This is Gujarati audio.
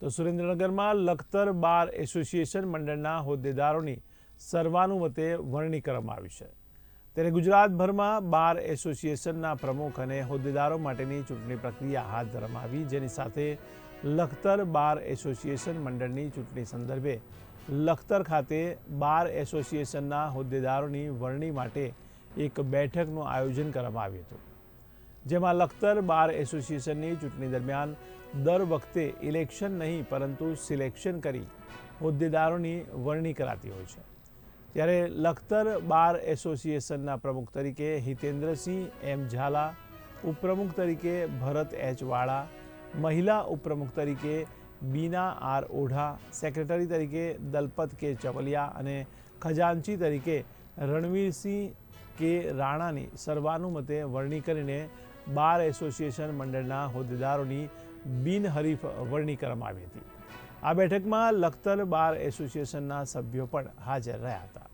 તો સુરેન્દ્રનગરમાં લખતર બાર એસોસિએશન મંડળના હોદ્દેદારોની સર્વાનુમતે વરણી કરવામાં આવી છે. ત્યારે ગુજરાતભરમાં બાર એસોસિએશનના પ્રમુખ અને હોદ્દેદારો માટેની ચૂંટણી પ્રક્રિયા હાથ ધરવામાં આવી. જેની સાથે લખતર બાર એસોસિએશન મંડળની ચૂંટણી સંદર્ભે લખતર ખાતે બાર એસોસિએશનના હોદ્દેદારોની વરણી માટે એક બેઠકનું આયોજન કરવામાં આવ્યું હતું. જેમાં લખતર બાર એસોસિએશનની ચૂંટણી દરમિયાન દર વખતે ઇલેક્શન નહીં, પરંતુ સિલેક્શન કરી હોદ્દેદારોની વરણી કરાતી હોય છે. ત્યારે લખતર બાર એસોસિએશનના પ્રમુખ તરીકે હિતેન્દ્રસિંહ એમ ઝાલા, ઉપપ્રમુખ તરીકે ભરત એચ વાળા, મહિલા ઉપપ્રમુખ તરીકે બીના આર ઓઢા, સેક્રેટરી તરીકે દલપત કે ચવલિયા અને ખજાનચી તરીકે રણવીરસિંહ કે રાણાની સર્વાનુમતે વરણી કરીને બાર એસોસિએશન મંડળના હોદ્દેદારોની બિનહરીફ વરણી કરવામાં આવી હતી. આ બેઠકમાં લખતર બાર એસોસિએશનના સભ્યો પણ હાજર રહ્યા હતા.